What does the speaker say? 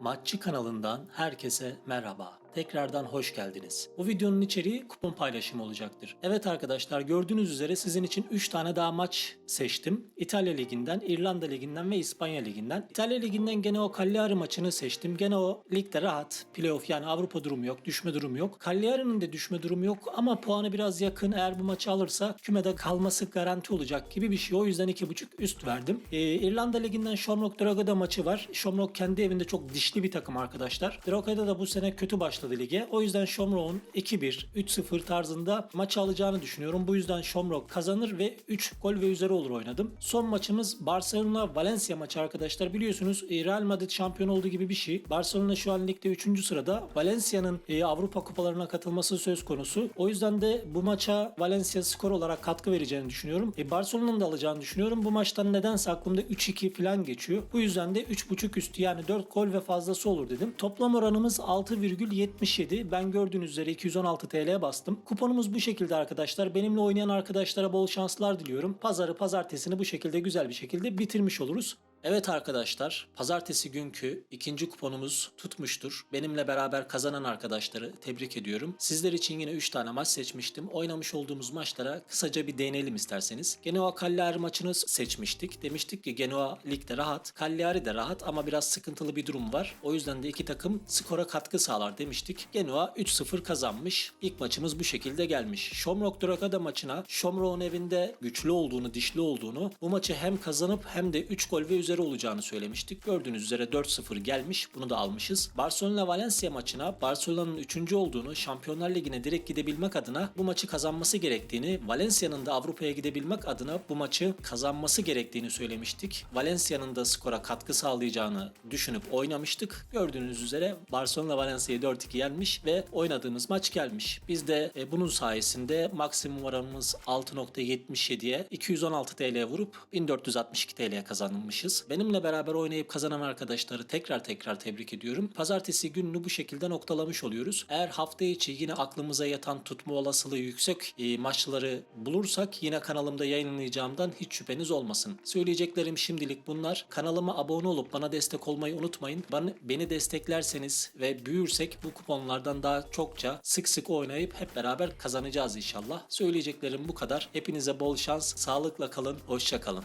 Maççı kanalından herkese merhaba. Tekrardan hoş geldiniz. Bu videonun içeriği kupon paylaşımı olacaktır. Evet arkadaşlar gördüğünüz üzere sizin için 3 tane daha maç seçtim. İtalya Ligi'nden, İrlanda Ligi'nden ve İspanya Ligi'nden. İtalya Ligi'nden gene o Cagliari maçını seçtim. Gene o ligde rahat. Playoff yani Avrupa durumu yok, düşme durumu yok. Cagliari'nin de düşme durumu yok ama puanı biraz yakın. Eğer bu maçı alırsa kümede kalması garanti olacak gibi bir şey. O yüzden 2.5 üst verdim. Ee, İrlanda Ligi'nden Shamrock Dragada maçı var. Shamrock kendi evinde çok dişli bir takım arkadaşlar. Dragada da bu sene kötü başladı lige. O yüzden Shamrock'un 2-1, 3-0 tarzında maçı alacağını düşünüyorum. Bu yüzden Shamrock kazanır ve 3 gol ve üzeri olur oynadım. Son maçımız Barcelona Valencia maçı arkadaşlar. Biliyorsunuz e, Real Madrid şampiyon olduğu gibi bir şey. Barcelona şu an ligde 3. sırada. Valencia'nın e, Avrupa kupalarına katılması söz konusu. O yüzden de bu maça Valencia skor olarak katkı vereceğini düşünüyorum. E, Barcelona'nın da alacağını düşünüyorum. Bu maçtan nedense aklımda 3-2 falan geçiyor. Bu yüzden de 3.5 üstü yani 4 gol ve fazlası olur dedim. Toplam oranımız 6,77. Ben gördüğünüz üzere 216 TL'ye bastım. Kuponumuz bu şekilde arkadaşlar. Benimle oynayan arkadaşlara bol şanslar diliyorum. Pazarı pazartesini bu şekilde güzel bir şekilde bitirmiş oluruz. Evet arkadaşlar, pazartesi günkü ikinci kuponumuz tutmuştur. Benimle beraber kazanan arkadaşları tebrik ediyorum. Sizler için yine 3 tane maç seçmiştim. Oynamış olduğumuz maçlara kısaca bir değinelim isterseniz. Genoa Cagliari maçını seçmiştik. Demiştik ki Genoa ligde rahat, Cagliari de rahat ama biraz sıkıntılı bir durum var. O yüzden de iki takım skora katkı sağlar demiştik. Genoa 3-0 kazanmış. İlk maçımız bu şekilde gelmiş. Shamrock Dragada maçına Shamrock'un evinde güçlü olduğunu, dişli olduğunu, bu maçı hem kazanıp hem de 3 gol ve üzeri olacağını söylemiştik. Gördüğünüz üzere 4-0 gelmiş. Bunu da almışız. Barcelona Valencia maçına Barcelona'nın 3. olduğunu, Şampiyonlar Ligi'ne direkt gidebilmek adına bu maçı kazanması gerektiğini, Valencia'nın da Avrupa'ya gidebilmek adına bu maçı kazanması gerektiğini söylemiştik. Valencia'nın da skora katkı sağlayacağını düşünüp oynamıştık. Gördüğünüz üzere Barcelona Valencia'yı 4-2 yenmiş ve oynadığımız maç gelmiş. Biz de e, bunun sayesinde maksimum oranımız 6.77'ye 216 TL vurup 1462 TL'ye Benimle beraber oynayıp kazanan arkadaşları tekrar tekrar tebrik ediyorum. Pazartesi gününü bu şekilde noktalamış oluyoruz. Eğer hafta içi yine aklımıza yatan tutma olasılığı yüksek e, maçları bulursak yine kanalımda yayınlayacağımdan hiç şüpheniz olmasın. Söyleyeceklerim şimdilik bunlar. Kanalıma abone olup bana destek olmayı unutmayın. Bana, beni desteklerseniz ve büyürsek bu kuponlardan daha çokça sık sık oynayıp hep beraber kazanacağız inşallah. Söyleyeceklerim bu kadar. Hepinize bol şans, sağlıkla kalın, hoşça kalın.